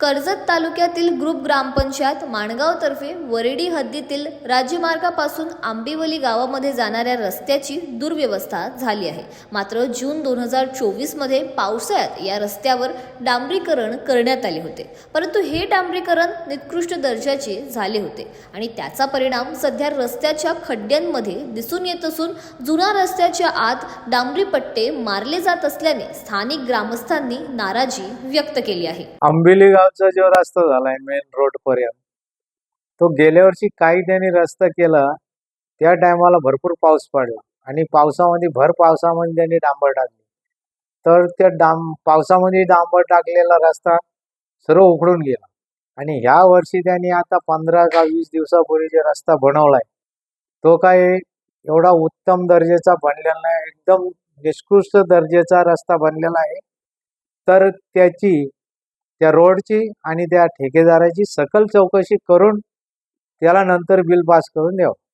कर्जत तालुक्यातील ग्रुप ग्रामपंचायत माणगावतर्फे वरेडी हद्दीतील राज्यमार्गापासून आंबिवली गावामध्ये जाणाऱ्या रस्त्याची दुर्व्यवस्था झाली आहे. मात्र जून दोन हजार चोवीसमध्ये पावसाळ्यात या रस्त्यावर डांबरीकरण करण्यात आले होते. परंतु हे डांबरीकरण निकृष्ट दर्जाचे झाले होते आणि त्याचा परिणाम सध्या रस्त्याच्या खड्ड्यांमध्ये दिसून येत असून जुना रस्त्याच्या आत डांबरी पट्टे मारले जात असल्याने स्थानिक ग्रामस्थांनी नाराजी व्यक्त केली आहे. आंबिली गावचा जो रस्ता झालाय मेन रोड पर्यंत तो गेल्या वर्षी काही त्यांनी रस्ता केला त्या टायमाला भरपूर पाऊस पडला. आणि पावसामध्ये भर पावसामध्ये त्यांनी डांबर टाकली. तर त्या डांब पावसामध्ये डांबर टाकलेला रस्ता सर्व उखडून गेला. आणि ह्या वर्षी त्यांनी आता पंधरा का वीस दिवसापूर्वी जे रस्ता बनवलाय तो काय एवढा उत्तम दर्जाचा बनलेला नाही एकदम निष्कृष्ट दर्जाचा रस्ता बनलेला आहे. तर त्याची त्या रोडची आणि त्या ठेकेदाराची सकल चौकशी करून त्याला नंतर बिल पास करून द्यावं.